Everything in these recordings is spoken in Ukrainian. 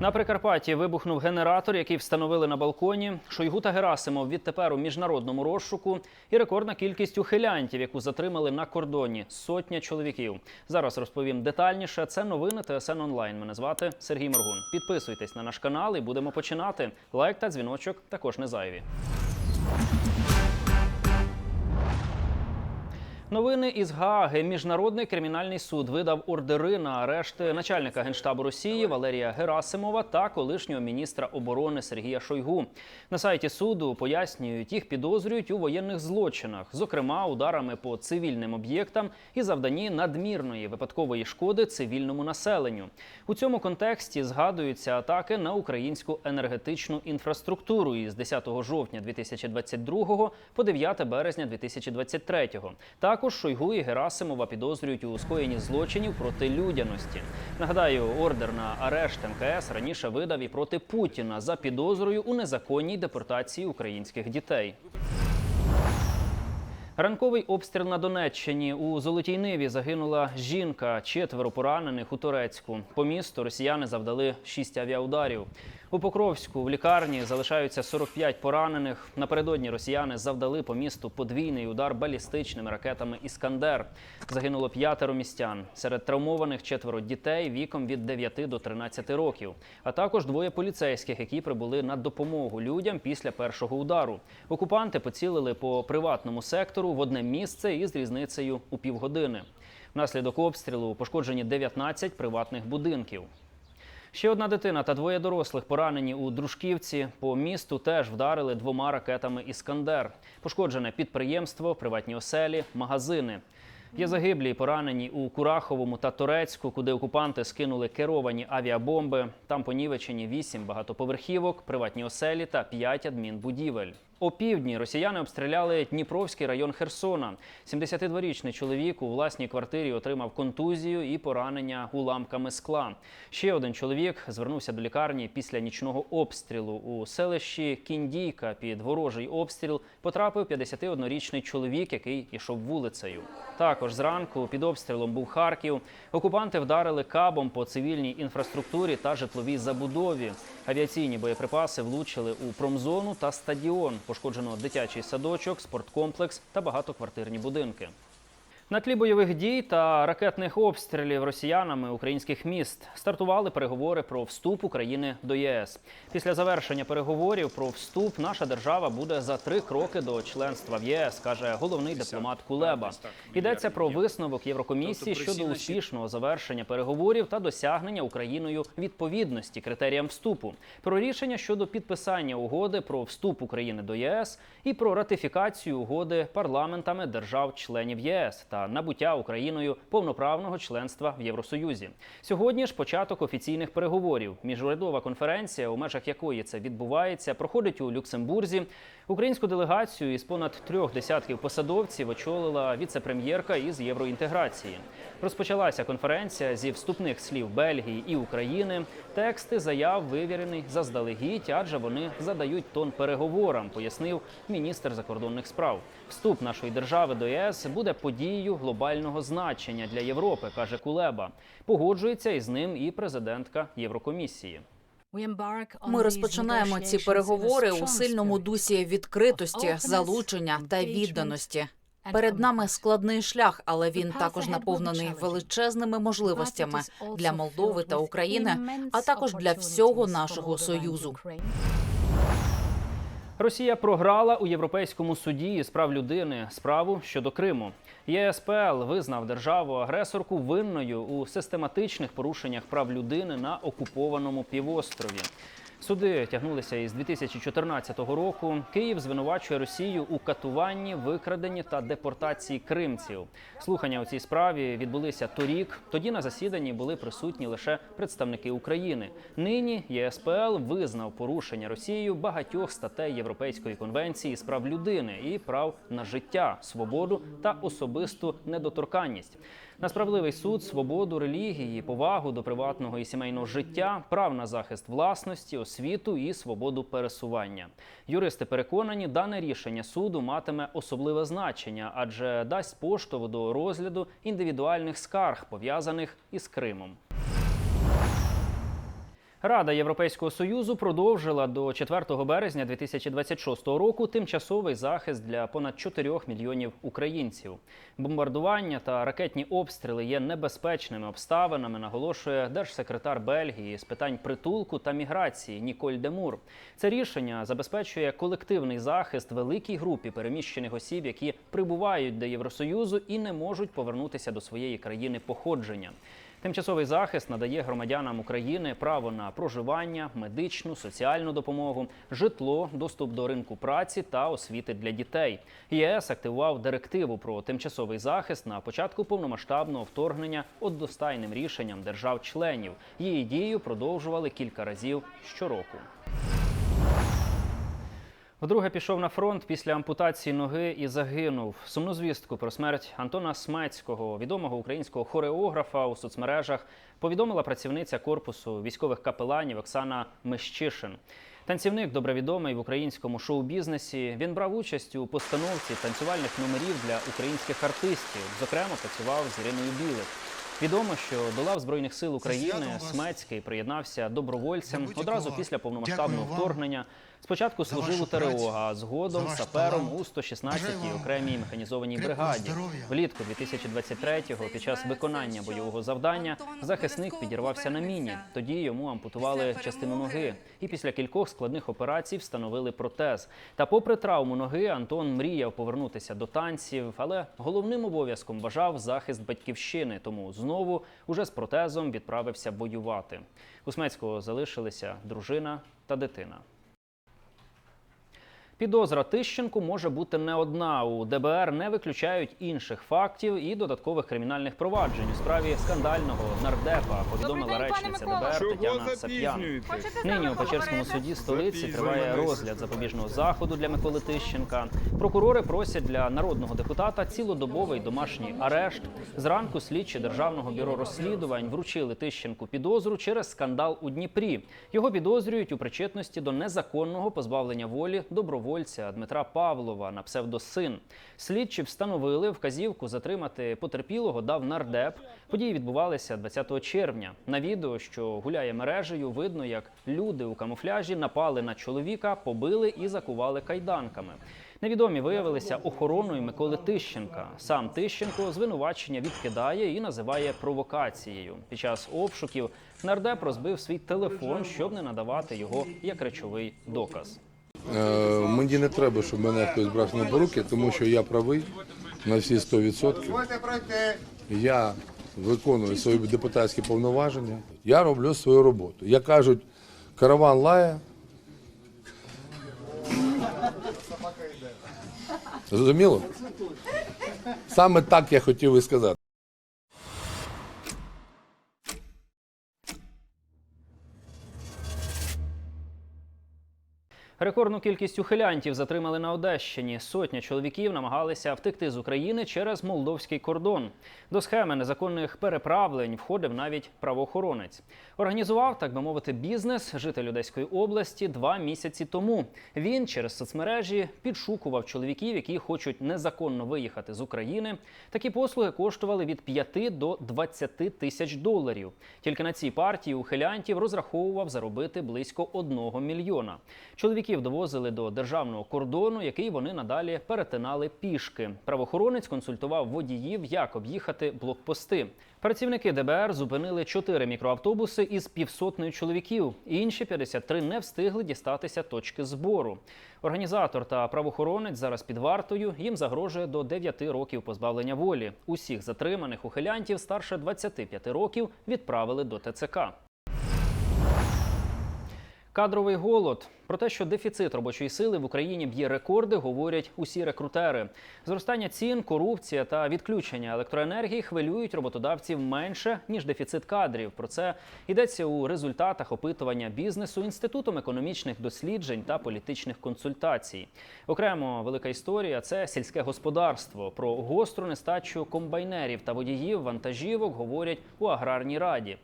На Прикарпатті вибухнув генератор, який встановили на балконі. Шойгу та Герасимов відтепер у міжнародному розшуку. І рекордна кількість ухилянтів, яку затримали на кордоні сотня чоловіків. Зараз розповім детальніше. Це новини ТСН онлайн. Мене звати Сергій Моргун. Підписуйтесь на наш канал і будемо починати. Лайк та дзвіночок також не зайві. Новини із Гааги. Міжнародний кримінальний суд видав ордери на арешти начальника генштабу Росії Валерія Герасимова та колишнього міністра оборони Сергія Шойгу. На сайті суду пояснюють, їх підозрюють у воєнних злочинах, зокрема ударами по цивільним об'єктам і завданні надмірної випадкової шкоди цивільному населенню. У цьому контексті згадуються атаки на українську енергетичну інфраструктуру із 10 жовтня 2022 по 9 березня 2023. Також Шойгу і Герасимова підозрюють у скоєнні злочинів проти людяності. Нагадаю, ордер на арешт МКС раніше видав і проти Путіна за підозрою у незаконній депортації українських дітей. Ранковий обстріл на Донеччині у Золотій Ниві загинула жінка, четверо поранених у Турецьку. По місту росіяни завдали шість авіаударів. У Покровську в лікарні залишаються 45 поранених. Напередодні росіяни завдали по місту подвійний удар балістичними ракетами Іскандер. Загинуло п'ятеро містян. Серед травмованих четверо дітей віком від 9 до 13 років, а також двоє поліцейських, які прибули на допомогу людям після першого удару. Окупанти поцілили по приватному сектору в одне місце із різницею у півгодини. Внаслідок обстрілу пошкоджені 19 приватних будинків. Ще одна дитина та двоє дорослих поранені у Дружківці. По місту теж вдарили двома ракетами Іскандер. Пошкоджене підприємство, приватні оселі, магазини. Є загиблі і поранені у Кураховому та Торецьку, куди окупанти скинули керовані авіабомби. Там понівечені вісім багатоповерхівок, приватні оселі та п'ять адмінбудівель. О півдні росіяни обстріляли Дніпровський район Херсона. 72-річний чоловік у власній квартирі отримав контузію і поранення уламками скла. Ще один чоловік звернувся до лікарні після нічного обстрілу. У селищі Кіндійка під ворожий обстріл потрапив 51-річний чоловік, який ішов вулицею. Також зранку під обстрілом був Харків. Окупанти вдарили кабом по цивільній інфраструктурі та житловій забудові. Авіаційні боєприпаси влучили у промзону та стадіон. Пошкоджено дитячий садочок, спорткомплекс та багатоквартирні будинки. На тлі бойових дій та ракетних обстрілів росіянами українських міст стартували переговори про вступ України до ЄС. Після завершення переговорів про вступ наша держава буде за три кроки до членства в ЄС, каже головний дипломат Кулеба. Йдеться про висновок Єврокомісії щодо успішного завершення переговорів та досягнення Україною відповідності критеріям вступу, про рішення щодо підписання угоди про вступ України до ЄС і про ратифікацію угоди парламентами держав-членів ЄС та набуття Україною повноправного членства в Євросоюзі. Сьогодні ж початок офіційних переговорів. Міжурядова конференція, у межах якої це відбувається, проходить у Люксембурзі. Українську делегацію із понад трьох десятків посадовців очолила віце-прем'єрка із євроінтеграції. Розпочалася конференція зі вступних слів Бельгії і України. Тексти заяв вивірені заздалегідь, адже вони задають тон переговорам, пояснив міністр закордонних справ. Вступ нашої держави до ЄС буде подією глобального значення для Європи, каже Кулеба. Погоджується із ним і президентка Єврокомісії. Ми розпочинаємо ці переговори у сильному дусі відкритості, залучення та відданості. Перед нами складний шлях, але він також наповнений величезними можливостями для Молдови та України, а також для всього нашого союзу. Росія програла у Європейському суді з прав людини справу щодо Криму. ЄСПЛ визнав державу агресорку винною у систематичних порушеннях прав людини на окупованому півострові. Суди тягнулися із 2014 року. Київ звинувачує Росію у катуванні, викраденні та депортації кримців. Слухання у цій справі відбулися торік. Тоді на засіданні були присутні лише представники України. Нині ЄСПЛ визнав порушення Росією багатьох статей Європейської конвенції з прав людини і прав на життя, свободу та особисту недоторканність. На справедливий суд, свободу релігії, повагу до приватного і сімейного життя, прав на захист власності, освіту і свободу пересування. Юристи переконані, дане рішення суду матиме особливе значення, адже дасть поштовх до розгляду індивідуальних скарг пов'язаних із Кримом. Рада Європейського союзу продовжила до 4 березня 2026 року тимчасовий захист для понад 4 мільйонів українців. Бомбардування та ракетні обстріли є небезпечними обставинами, наголошує держсекретар Бельгії з питань притулку та міграції Ніколь Демур. Це рішення забезпечує колективний захист великій групі переміщених осіб, які прибувають до Євросоюзу і не можуть повернутися до своєї країни походження. Тимчасовий захист надає громадянам України право на проживання, медичну, соціальну допомогу, житло, доступ до ринку праці та освіти для дітей. ЄС активував директиву про тимчасовий захист на початку повномасштабного вторгнення одностайним рішенням держав-членів. Її дію продовжували кілька разів щороку. Вдруге пішов на фронт після ампутації ноги і загинув. Сумну звістку про смерть Антона Смецького, відомого українського хореографа у соцмережах, повідомила працівниця корпусу військових капеланів Оксана Мещишин. Танцівник добре відомий в українському шоу-бізнесі. Він брав участь у постановці танцювальних номерів для українських артистів. Зокрема, працював з Іриною Білик. Відомо, що до лав збройних сил України. Смецький приєднався добровольцем одразу після повномасштабного вторгнення. Спочатку служив у ТРО, а згодом сапером у 116-й окремій механізованій бригаді. Влітку 2023-го під час виконання бойового завдання захисник підірвався на міні. Тоді йому ампутували частину ноги. І після кількох складних операцій встановили протез. Та попри травму ноги, Антон мріяв повернутися до танців, але головним обов'язком вважав захист батьківщини. Тому знову уже з протезом відправився воювати. У Смецького залишилися дружина та дитина. Підозра Тищенку може бути не одна. У ДБР не виключають інших фактів і додаткових кримінальних проваджень у справі скандального нардепа. Повідомила день, речниця ДБР Чого Тетяна Сап'ян. Нині у Печерському суді столиці триває розгляд запобіжного заходу для Миколи Тищенка. Прокурори просять для народного депутата цілодобовий домашній арешт. Зранку слідчі державного бюро розслідувань вручили Тищенку підозру через скандал у Дніпрі. Його підозрюють у причетності до незаконного позбавлення волі добровольця Дмитра Павлова на псевдосин. Слідчі встановили вказівку затримати потерпілого дав нардеп. Події відбувалися 20 червня. На відео, що гуляє мережею, видно, як люди у камуфляжі напали на чоловіка, побили і закували кайданками. Невідомі виявилися охороною Миколи Тищенка. Сам Тищенко звинувачення відкидає і називає провокацією. Під час обшуків нардеп розбив свій телефон, щоб не надавати його як речовий доказ. Е, Мені не треба, щоб мене хтось брав на поруки, тому що я правий на всі 100%. Я виконую свої депутатські повноваження. Я роблю свою роботу. Як кажуть, караван лає. Зрозуміло? Саме так я хотів і сказати. Рекордну кількість ухилянтів затримали на Одещині. Сотня чоловіків намагалися втекти з України через молдовський кордон. До схеми незаконних переправлень входив навіть правоохоронець. Організував, так би мовити, бізнес житель Одеської області два місяці тому. Він через соцмережі підшукував чоловіків, які хочуть незаконно виїхати з України. Такі послуги коштували від 5 до 20 тисяч доларів. Тільки на цій партії ухилянтів розраховував заробити близько 1 мільйона. Чоловіків довозили до державного кордону, який вони надалі перетинали пішки. Правоохоронець консультував водіїв, як об'їхати блокпости. Працівники ДБР зупинили чотири мікроавтобуси із півсотнею чоловіків. Інші 53 не встигли дістатися точки збору. Організатор та правоохоронець зараз під вартою. Їм загрожує до 9 років позбавлення волі. Усіх затриманих ухилянтів старше 25 років відправили до ТЦК. Кадровий голод про те, що дефіцит робочої сили в Україні б'є рекорди, говорять усі рекрутери. Зростання цін, корупція та відключення електроенергії хвилюють роботодавців менше ніж дефіцит кадрів. Про це йдеться у результатах опитування бізнесу інститутом економічних досліджень та політичних консультацій. Окремо велика історія це сільське господарство. Про гостру нестачу комбайнерів та водіїв вантажівок говорять у аграрній раді.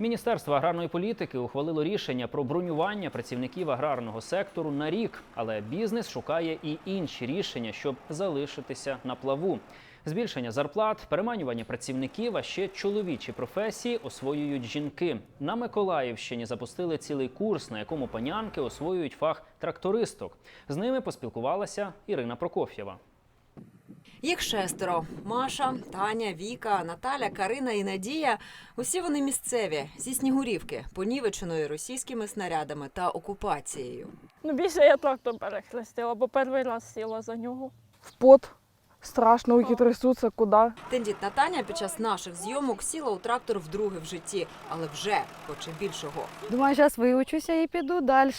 Міністерство аграрної політики ухвалило рішення про бронювання працівників аграрного сектору на рік, але бізнес шукає і інші рішення, щоб залишитися на плаву. Збільшення зарплат, переманювання працівників, а ще чоловічі професії освоюють жінки. На Миколаївщині запустили цілий курс, на якому панянки освоюють фах трактористок. З ними поспілкувалася Ірина Прокоф'єва. Їх шестеро: Маша, Таня, Віка, Наталя, Карина і Надія. Усі вони місцеві зі Снігурівки, понівеченої російськими снарядами та окупацією. Ну, більше я трактор перехрестила, бо перший раз сіла за нього. В пот. Страшно, руки трясуться, куди. Тендітна Таня під час наших зйомок сіла у трактор вдруге в житті, але вже хоче більшого. Думаю, зараз виучуся і піду далі,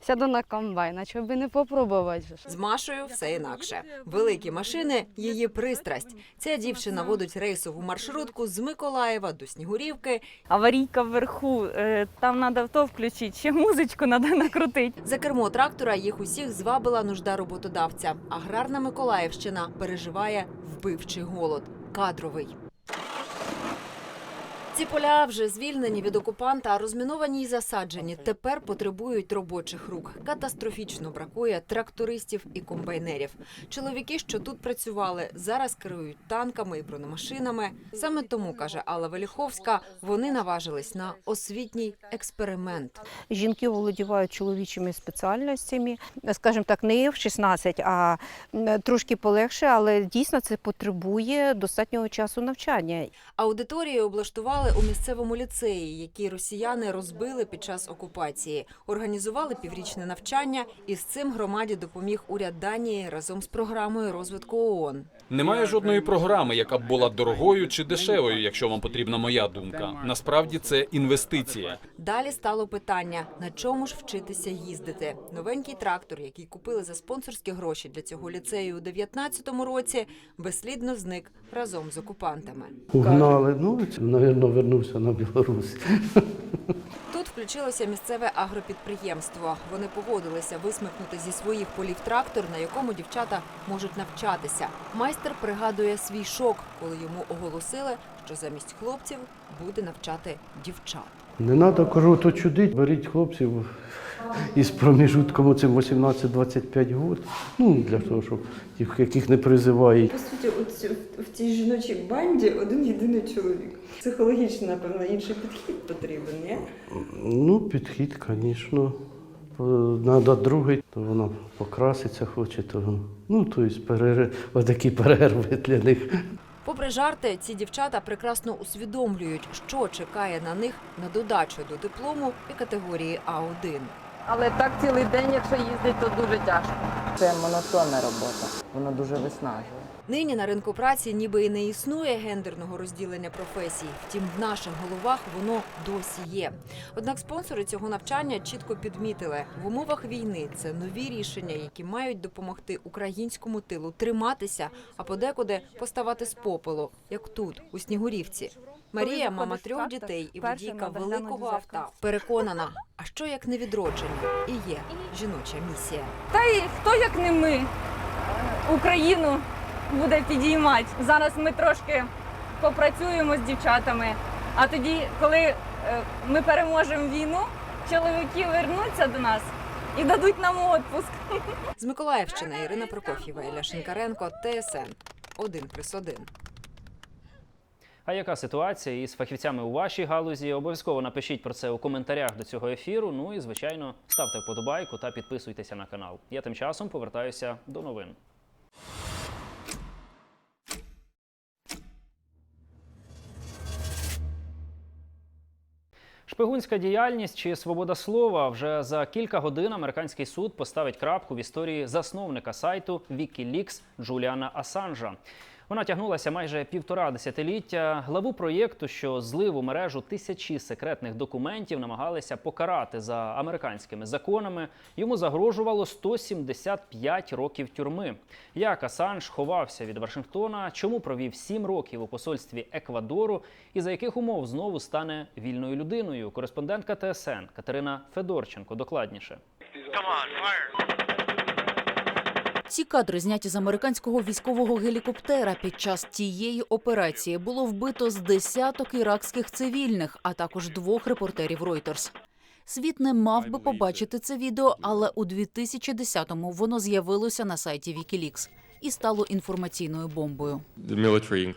сяду на комбайн, а чого би не попробувати. З Машею все інакше. Великі машини її пристрасть. Ця дівчина водить рейсову маршрутку з Миколаєва до Снігурівки. аварійка вверху, е, там треба то включити, ще музичку треба накрутити. За кермо трактора їх усіх звабила нужда роботодавця. Аграрна Миколаївщина переживає вбивчий голод. Кадровий. Ці поля вже звільнені від окупанта, а розміновані й засаджені. Тепер потребують робочих рук. Катастрофічно бракує трактористів і комбайнерів. Чоловіки, що тут працювали, зараз керують танками і бронемашинами. Саме тому каже Алла Веліховська, вони наважились на освітній експеримент. Жінки володівають чоловічими спеціальностями, скажімо так, не F-16, а трошки полегше, але дійсно це потребує достатнього часу навчання. Аудиторії облаштували у місцевому ліцеї, які росіяни розбили під час окупації. Організували піврічне навчання, і з цим громаді допоміг уряд Данії разом з програмою розвитку ООН. Немає жодної програми, яка б була дорогою чи дешевою, якщо вам потрібна моя думка. Насправді це інвестиція. Далі стало питання: на чому ж вчитися їздити? Новенький трактор, який купили за спонсорські гроші для цього ліцею у 19-му році, безслідно зник разом з окупантами. Угнали, ну, напевно, вернувся на Білорусь. Тут включилося місцеве агропідприємство. Вони погодилися висмикнути зі своїх полів трактор, на якому дівчата можуть навчатися. Майстер пригадує свій шок, коли йому оголосили, що замість хлопців буде навчати дівчат. Не треба, кажу, то чудить, беріть хлопців із проміжутком оцим 18-25 років. Ну, для того, щоб тих, яких не призивають. По суті, цю- в цій жіночій банді один єдиний чоловік. Психологічно, напевно, інший підхід потрібен, ні? Ну, підхід, звісно. Треба другий, то воно покраситься хоче, то ну, тобто перерив, отакі перерви для них. Попри жарти, ці дівчата прекрасно усвідомлюють, що чекає на них на додачу до диплому і категорії А1. Але так цілий день, якщо їздить, то дуже тяжко. Це монотонна робота, вона дуже виснажує. Нині на ринку праці ніби і не існує гендерного розділення професій. Втім, в наших головах воно досі є. Однак спонсори цього навчання чітко підмітили, в умовах війни це нові рішення, які мають допомогти українському тилу триматися, а подекуди поставати з попелу, як тут, у Снігурівці. Марія, мама трьох дітей і водійка великого авто. Переконана, а що як не відродження і є жіноча місія. Та й хто як не ми Україну буде підіймати. Зараз ми трошки попрацюємо з дівчатами, а тоді, коли е, ми переможемо війну, чоловіки вернуться до нас і дадуть нам відпуск. З Миколаївщини Ірина Прокоф'єва, Ілля Шинкаренко, ТСН 1+,1. А яка ситуація із фахівцями у вашій галузі? Обов'язково напишіть про це у коментарях до цього ефіру. Ну і звичайно, ставте вподобайку та підписуйтеся на канал. Я тим часом повертаюся до новин. Шпигунська діяльність чи свобода слова вже за кілька годин американський суд поставить крапку в історії засновника сайту WikiLeaks Джуліана Асанжа. Вона тягнулася майже півтора десятиліття. Главу проєкту, що злив у мережу тисячі секретних документів, намагалися покарати за американськими законами. Йому загрожувало 175 років тюрми. Як Асанж ховався від Вашингтона, чому провів сім років у посольстві Еквадору і за яких умов знову стане вільною людиною? Кореспондентка ТСН Катерина Федорченко докладніше. Ці кадри зняті з американського військового гелікоптера. Під час тієї операції було вбито з десяток іракських цивільних, а також двох репортерів Reuters. Світ не мав би побачити це відео, але у 2010-му воно з'явилося на сайті WikiLeaks. І стало інформаційною бомбою.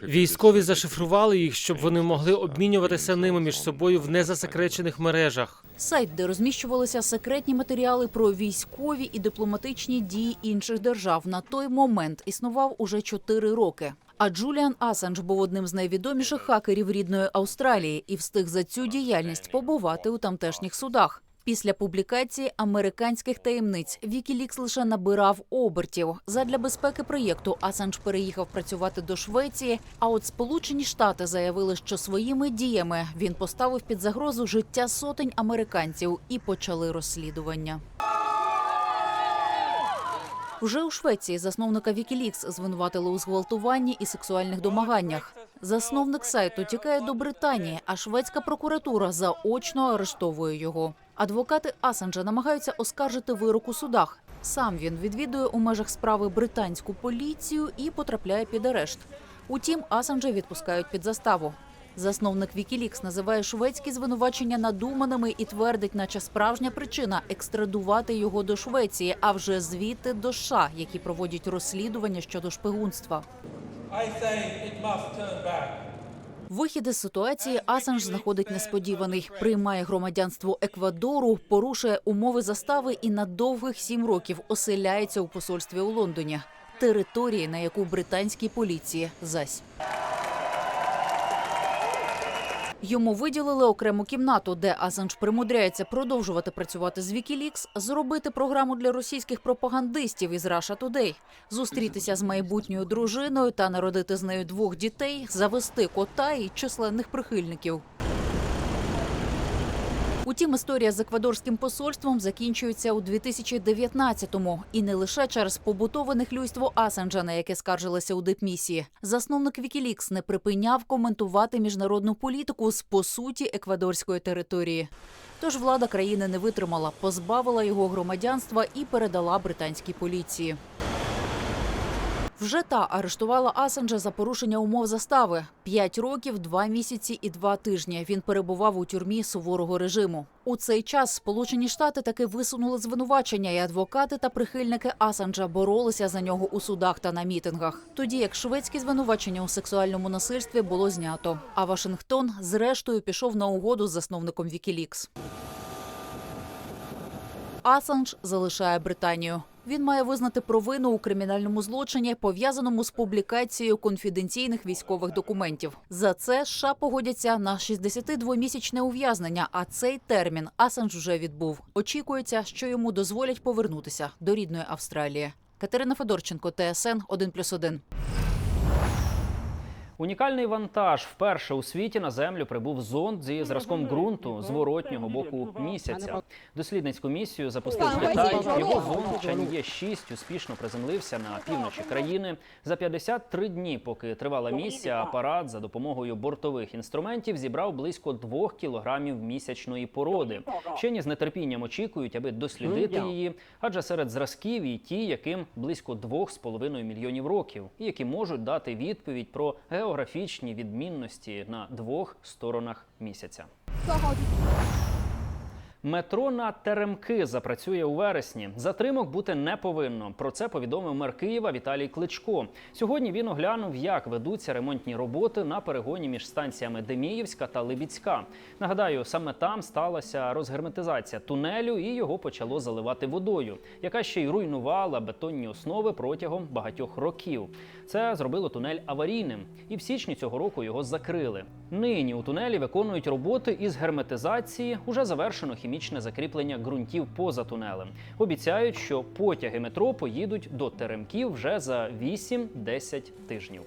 Військові зашифрували їх, щоб вони могли обмінюватися ними між собою в незасекречених мережах. Сайт, де розміщувалися секретні матеріали про військові і дипломатичні дії інших держав, на той момент існував уже чотири роки. А Джуліан Асанж був одним з найвідоміших хакерів рідної Австралії і встиг за цю діяльність побувати у тамтешніх судах. Після публікації американських таємниць Вікілікс лише набирав обертів. Задля безпеки проєкту Асанж переїхав працювати до Швеції. А от Сполучені Штати заявили, що своїми діями він поставив під загрозу життя сотень американців і почали розслідування. Вже у Швеції засновника Вікілікс звинуватили у зґвалтуванні і сексуальних домаганнях. Засновник сайту тікає до Британії, а шведська прокуратура заочно арештовує його. Адвокати Асанжа намагаються оскаржити вирок у судах. Сам він відвідує у межах справи британську поліцію і потрапляє під арешт. Утім, Асанжа відпускають під заставу. Засновник Вікілікс називає шведські звинувачення надуманими і твердить, наче справжня причина екстрадувати його до Швеції, а вже звідти до США, які проводять розслідування щодо шпигунства. Вихід із ситуації Асанж знаходить несподіваний. Приймає громадянство Еквадору, порушує умови застави і на довгих сім років оселяється у посольстві у Лондоні, території, на яку британській поліції зась. Йому виділили окрему кімнату, де Асанж примудряється продовжувати працювати з Вікілікс, зробити програму для російських пропагандистів із Раша Today, зустрітися з майбутньою дружиною та народити з нею двох дітей, завести кота і численних прихильників. Утім, історія з еквадорським посольством закінчується у 2019-му. І не лише через побутове нехлюйство Асанджа, на яке скаржилися у дипмісії. Засновник Wikileaks не припиняв коментувати міжнародну політику з по суті еквадорської території. Тож влада країни не витримала, позбавила його громадянства і передала британській поліції. Вже та арештувала Асанжа за порушення умов застави. П'ять років, два місяці і два тижні. Він перебував у тюрмі суворого режиму. У цей час Сполучені Штати таки висунули звинувачення, і адвокати та прихильники Асанжа боролися за нього у судах та на мітингах. Тоді як шведські звинувачення у сексуальному насильстві було знято. А Вашингтон зрештою пішов на угоду з засновником Вікілікс. Асанж залишає Британію. Він має визнати провину у кримінальному злочині, пов'язаному з публікацією конфіденційних військових документів. За це США погодяться на 62-місячне ув'язнення. А цей термін Асанж вже відбув. Очікується, що йому дозволять повернутися до рідної Австралії. Катерина Федорченко, ТСН 1+,1. Унікальний вантаж вперше у світі на землю прибув зонд зі зразком ґрунту зворотнього боку місяця. Дослідницьку місію запустив Китай. Його зонд Чан'є 6 успішно приземлився на півночі країни. За 53 дні, поки тривала місія, апарат за допомогою бортових інструментів зібрав близько 2 кілограмів місячної породи. Вчені з нетерпінням очікують, аби дослідити її, адже серед зразків і ті, яким близько 2,5 мільйонів років, і які можуть дати відповідь про географічні відмінності на двох сторонах місяця. Метро на Теремки запрацює у вересні. Затримок бути не повинно. Про це повідомив мер Києва Віталій Кличко. Сьогодні він оглянув, як ведуться ремонтні роботи на перегоні між станціями Деміївська та Либіцька. Нагадаю, саме там сталася розгерметизація тунелю, і його почало заливати водою, яка ще й руйнувала бетонні основи протягом багатьох років. Це зробило тунель аварійним, і в січні цього року його закрили. Нині у тунелі виконують роботи із герметизації. Уже завершено хімічне закріплення ґрунтів поза тунелем. Обіцяють, що потяги метро поїдуть до Теремків вже за 8-10 тижнів.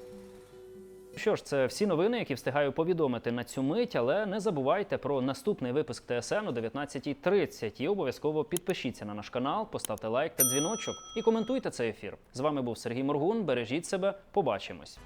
Що ж, це всі новини, які встигаю повідомити на цю мить, але не забувайте про наступний випуск ТСН о 19.30 і обов'язково підпишіться на наш канал, поставте лайк та дзвіночок і коментуйте цей ефір. З вами був Сергій Моргун. Бережіть себе, побачимось.